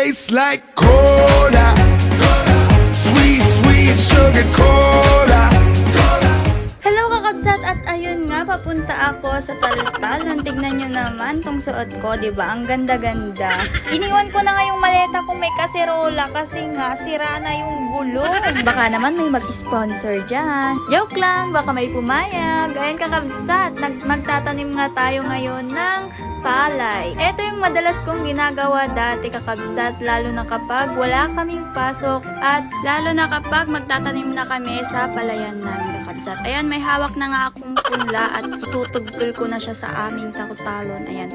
tastes like cola. Sweet, sweet sugar cola. Hello kakabsat at ayun nga papunta ako sa Taltalan. Tignan nyo naman tong suot ko, 'di ba? Ang ganda-ganda. Iniwan ko na nga yung maleta kung may kaserola kasi nga sira na yung gulong. Baka naman may mag-sponsor dyan. Joke lang, baka may pumayag. Ayun kakabsat, nag magtatanim nga tayo ngayon ng palay. Ito yung madalas kong ginagawa dati kakabsat, lalo na kapag wala kaming pasok at lalo na kapag magtatanim na kami sa palayan namin kakabsat. Ayan, may hawak na nga akong punla at itutugtol ko na siya sa aming takutalon. Ayan,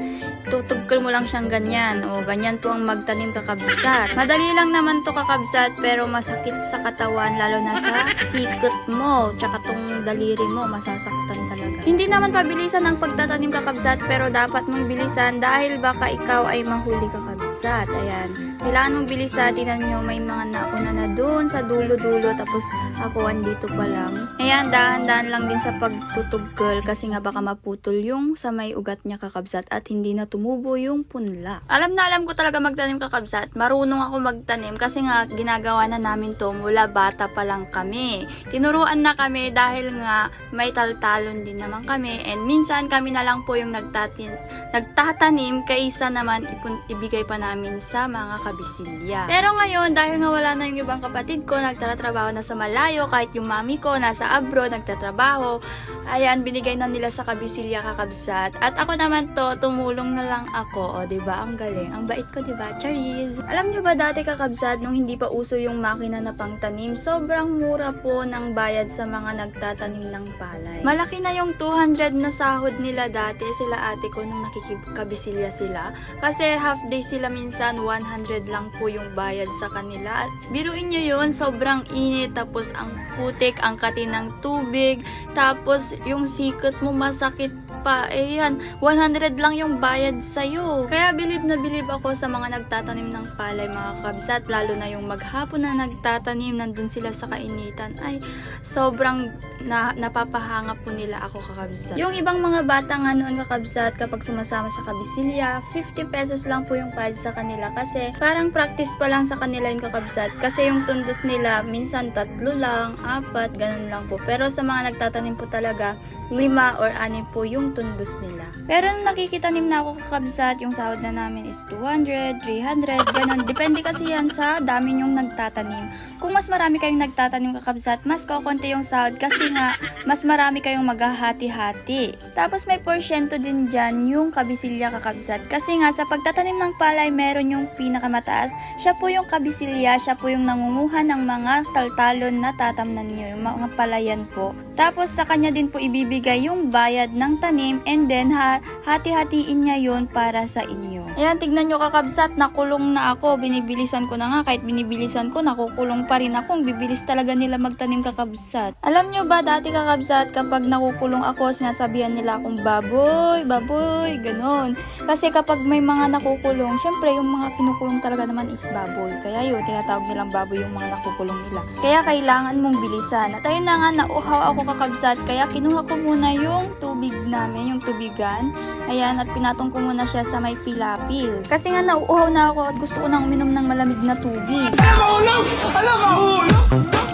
tutugtol mo lang siyang ganyan. O, ganyan po ang magtanim kakabsat. Madali lang naman to kakabsat pero masakit sa katawan lalo na sa sikot mo. Tsaka tong daliri mo, masasaktan talaga. Hindi naman pabilisan ang pagtatanim kakabsat pero dapat mong bilisan dahil baka ikaw ay mahuli kakabsat. Ayan. Kailangan mong bilisan. Tinan nyo, may mga nauna na doon sa dulo-dulo tapos ako andito pa lang. Ayan, dahan-dahan lang din sa pagtutugkol kasi nga baka maputol yung sa may ugat niya kakabsat at hindi na tumubo yung punla. Alam na alam ko talaga magtanim kakabsat. Marunong ako magtanim kasi nga ginagawa na namin to mula bata pa lang kami. Tinuruan na kami dahil nga may taltalon din naman kami and minsan kami na lang po yung nagtatin, nagtatanim kaysa naman ipun, ibigay pa namin sa mga kabisilya. Pero ngayon dahil nga wala na yung ibang kapatid ko, nagtatrabaho na sa malayo kahit yung mami ko nasa abroad nagtatrabaho. Ayan, binigay na nila sa kabisilya kakabsat. At ako naman to, tumulong na lang ako. O, ba diba? Ang galing. Ang bait ko, ba Charis. Alam nyo ba dati kakabsat, nung hindi pa uso yung makina na pangtanim, sobrang mura po ng bayad sa mga nagtatanim ng palay. Malaki na yung 200 na sahod nila dati, sila ate ko nung nakikikabisilya sila. Kasi half day sila minsan, 100 lang po yung bayad sa kanila. At biruin nyo yun, sobrang init, tapos ang putik, ang kati ng tubig, tapos yung sikot mo masakit pa. Eh yan, 100 lang yung bayad sa'yo. Kaya bilib na bilib ako sa mga nagtatanim ng palay mga kabsat, lalo na yung maghapon na nagtatanim, nandun sila sa kainitan. Ay, sobrang na, napapahanga po nila ako kakabsat. Yung ibang mga bata nga noon kakabsat, kapag sumasama sa kabisilya, 50 pesos lang po yung bayad sa kanila kasi parang practice pa lang sa kanila yung kakabsat kasi yung tundos nila minsan tatlo lang, apat, ganun lang po. Pero sa mga nagtatanim po talaga, lima or anim po yung tundos nila. Pero nung nakikitanim na ako kakabsat, yung sahod na namin is 200, 300, ganun. Depende kasi yan sa dami yung nagtatanim. Kung mas marami kayong nagtatanim kakabsat, mas kukunti yung sahod kasi nga mas marami kayong maghahati-hati. Tapos may porsyento din dyan yung kabisilya kakabsat. Kasi nga sa pagtatanim ng palay, meron yung pinakamataas. Siya po yung kabisilya, siya po yung nangunguha ng mga taltalon na tatamnan nyo, yung mga palayan po. Tapos sa kanya din po ibibigay yung bayad ng tanim and then ha hati-hatiin niya yun para sa inyo. Ayan, tignan nyo kakabsat, nakulong na ako. Binibilisan ko na nga, kahit binibilisan ko, nakukulong pa rin ako. Ang Bibilis talaga nila magtanim kakabsat. Alam nyo ba, dati kakabsat, kapag nakukulong ako, sinasabihan nila akong baboy, baboy, ganon. Kasi kapag may mga nakukulong, syempre yung mga kinukulong talaga naman is baboy. Kaya yun, tinatawag nilang baboy yung mga nakukulong nila. Kaya kailangan mong bilisan. At ayun na nga, nauhaw ako kakabsat, kaya kinuha ko muna yung tubig namin, yung tubigan. Ayan, at pinatong ko muna siya sa may pilapil. Kasi nga nauuhaw na ako at gusto ko nang uminom ng malamig na tubig. Nag-shot.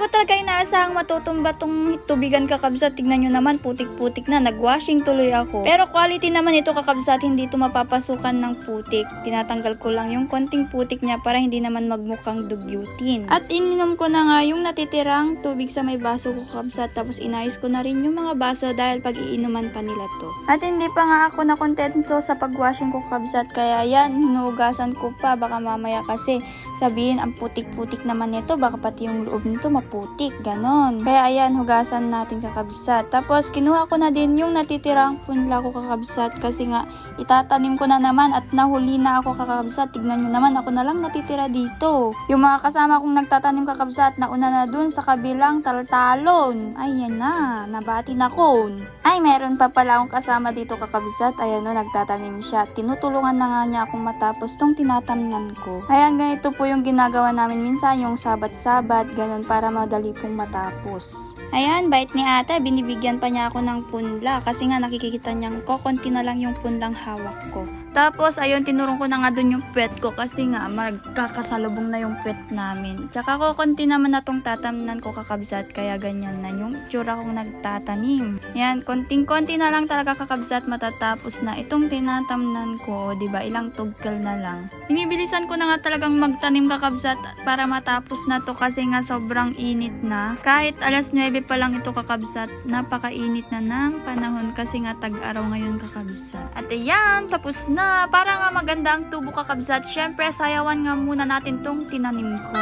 Ko talaga inaasahang matutumba tong tubigan kakabsat. Tignan nyo naman, putik-putik na. Nagwashing tuloy ako. Pero quality naman ito kakabsat, hindi ito mapapasukan ng putik. Tinatanggal ko lang yung konting putik niya para hindi naman magmukhang dugyutin. At ininom ko na nga yung natitirang tubig sa may baso ko kakabsat. Tapos inayos ko na rin yung mga baso dahil pag-iinuman pa nila to. At hindi pa nga ako nakontento sa pagwashing ko kakabsat. Kaya yan, hinugasan ko pa. Baka mamaya kasi sabihin ang putik-putik naman nito. Baka pati yung loob nito maputik, ganon. Kaya ayan, hugasan natin kakabsat. Tapos kinuha ko na din yung natitirang punla ko kakabsat kasi nga itatanim ko na naman at nahuli na ako kakabsat. Tignan nyo naman, ako na lang natitira dito. Yung mga kasama kong nagtatanim kakabsat, nauna na dun sa kabilang taltalon. Ayan na, nabati na ko. Ay, meron pa pala akong kasama dito kakabsat. Ayan no, nagtatanim siya. Tinutulungan na nga niya akong matapos tong tinatamnan ko. Ayan, ganito po yung ginagawa namin minsan, yung sabat-sabat, ganun, para madali pong matapos. Ayan, bait ni ate, binibigyan pa niya ako ng punla kasi nga nakikita niyang kokonti na lang yung punlang hawak ko. Tapos, ayun, tinurong ko na nga dun yung pet ko kasi nga magkakasalubong na yung pet namin. Tsaka ko, konti naman na tong tatamnan ko kakabsat, kaya ganyan na yung tsura kong nagtatanim. Yan, konting-konti na lang talaga kakabsat matatapos na itong tinatamnan ko, ba Ilang tugkal na lang. Binibilisan ko na nga talagang magtanim kakabsat para matapos na to kasi nga sobrang init na. Kahit alas 9 pa lang ito kakabsat, napakainit na ng panahon kasi nga tag-araw ngayon kakabsat. At ayan, tapos na. Para nga maganda ang tubo kakabsat, syempre sayawan nga muna natin tong tinanim ko.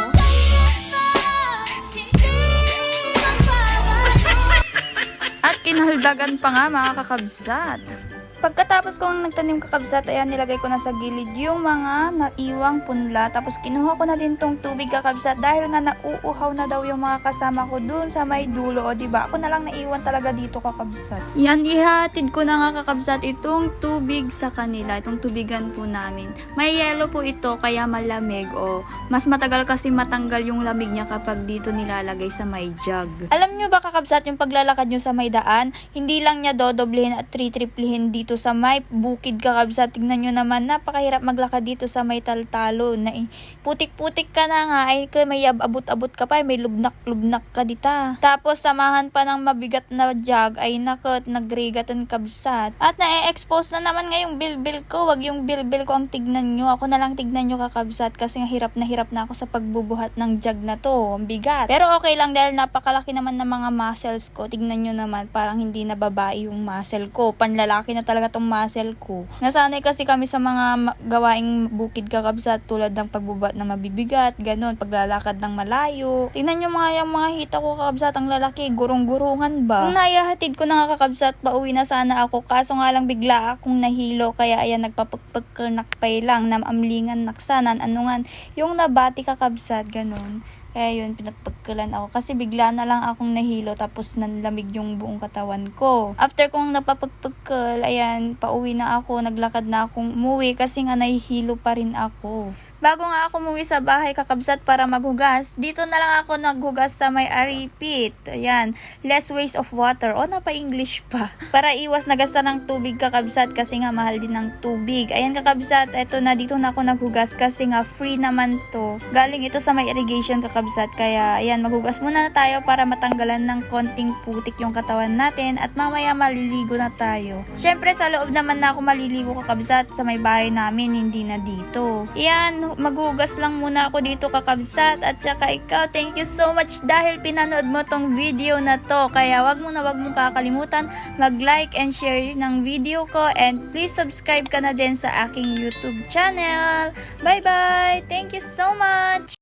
At kinaldagan pa nga mga kakabsat. Pagkatapos kong nagtanim kakabsat, ayan nilagay ko na sa gilid yung mga naiwang punla. Tapos kinuha ko na din tong tubig kakabsat dahil nga nauuhaw na daw yung mga kasama ko dun sa may dulo. O diba? Ako na lang naiwan talaga dito kakabsat. Yan, ihatid ko na nga kakabsat itong tubig sa kanila. Itong tubigan po namin. May yellow po ito kaya malamig. O mas matagal kasi matanggal yung lamig niya kapag dito nilalagay sa may jug. Alam nyo ba kakabsat yung paglalakad nyo sa may daan, hindi lang niya dodoblehin at tritriplihin dito sa may bukid kakabsat. Tignan nyo naman, napakahirap maglakad dito sa may taltalo. Na, eh, putik-putik ka na nga, ay may abot-abot ka pa, may lubnak-lubnak ka dita. Tapos samahan pa ng mabigat na jug, ay nakot, nagrigatan kabsat. At na-expose na naman ngayong bilbil ko, wag yung bilbil ko ang tignan nyo. Ako na lang tignan nyo kakabsat kasi nga hirap na hirap na ako sa pagbubuhat ng jug na to. Ang bigat. Pero okay lang dahil napakalaki naman ng mga muscles ko. Tignan nyo naman, parang hindi na babae yung muscle ko. Panlalaki na talaga tong muscle ko. Nasanay kasi kami sa mga gawaing bukid kakabsat tulad ng pagbubuhat na mabibigat, ganun, paglalakad ng malayo. Tingnan nyo mga yung mga hita ko kakabsat, ang lalaki, gurong-gurungan ba? Nung nayahatid ko na kakabsat, pauwi na sana ako, kaso nga lang bigla akong nahilo, kaya ayan, nagpapagpagkernakpay lang, namamlingan naksanan, anungan, yung nabati kakabsat, ganun. Kaya yun, pinagpagkalan ako. Kasi bigla na lang akong nahilo tapos nanlamig yung buong katawan ko. After kong napapagpagkal, ayan, pauwi na ako, naglakad na akong umuwi kasi nga nahihilo pa rin ako. Bago nga ako umuwi sa bahay kakabsat para maghugas, dito na lang ako naghugas sa may aripit. Ayan, less waste of water. O, napa-English pa. Para iwas nagasa ng tubig kakabsat kasi nga mahal din ng tubig. Ayan kakabsat, eto na dito na ako naghugas kasi nga free naman to. Galing ito sa may irrigation kakabsat. Kaya ayan, maghugas muna na tayo para matanggalan ng konting putik yung katawan natin at mamaya maliligo na tayo. Syempre sa loob naman na ako maliligo kakabsat sa may bahay namin, hindi na dito. Ayan, maghugas lang muna ako dito kakabsat at saka ikaw, thank you so much dahil pinanood mo tong video na to. Kaya wag mo na wag mo kakalimutan mag-like and share ng video ko and please subscribe ka na din sa aking YouTube channel. Bye bye! Thank you so much!